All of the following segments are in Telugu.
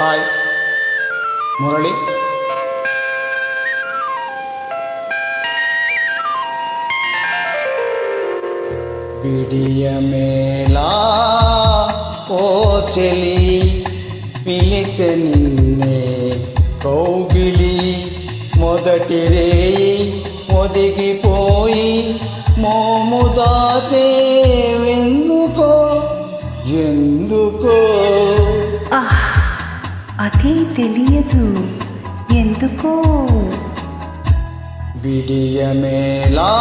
హాయ్. మురళి. విడియమేలా ఓ చెలి పిలిచ నిన్నే కౌగిలి. మొదటి రేయి ఒదిగిపోయి మోము దాచేవెందుకో అదే తెలియదు. ఎందుకో? విడియమేలా?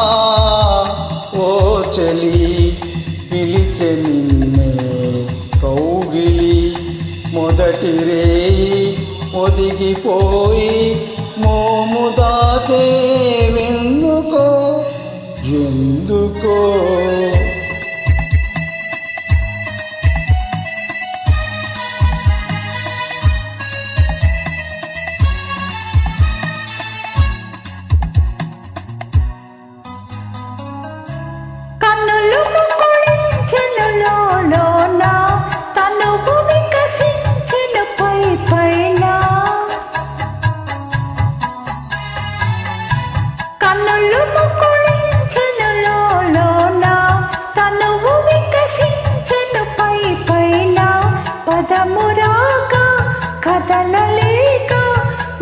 ఓ చలి పిలిచె నిన్నే కౌగిలి. మొదటి రేయి ఒదిగిపోయి మోము దాచేవెందుకో? ఎందుకో? కన్నులు పదమురాగా కదలలేక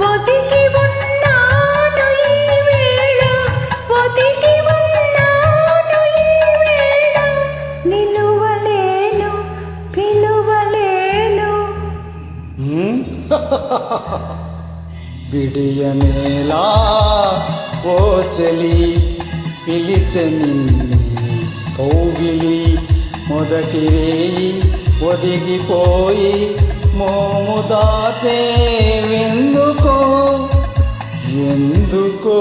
ఒదిగి ఉన్నాను ఈ వేళ ఒదిగి ఉన్నాను ఈ వేళ నిలువలేను పిలువలేను హ్మ్? విడియమేలా ఓ చెలి పిలిచ నిన్నే కౌగిలి మొదటి రేయి ఒదిగిపోయి మోము దాచేవెందుకో ఎందుకో?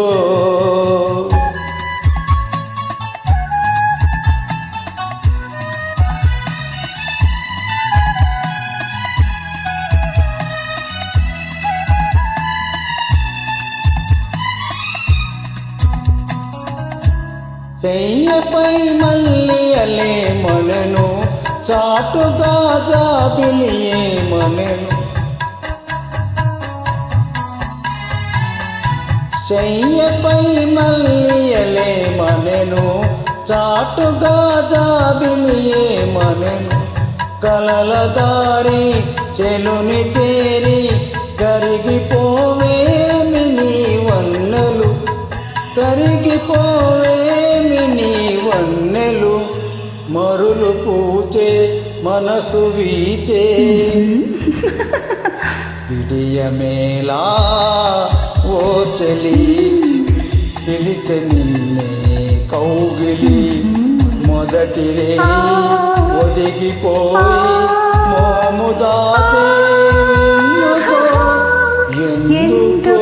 చెయ్యపై మళ్ళీ అలే మనను చాటుగా జాబిలియే మనను చెయ్యపై మళ్ళీ అలే మనను. చాటుగా జాబిలియే మనను. కలల దారి చెలుని చేరి మనసు వీచే విడియమేలా ఓ చలి పిలిచ నిన్నే కౌగిలి మొదటి రే ఒదిగిపోయి మోము దాచే ఎందుకో ఎందుకో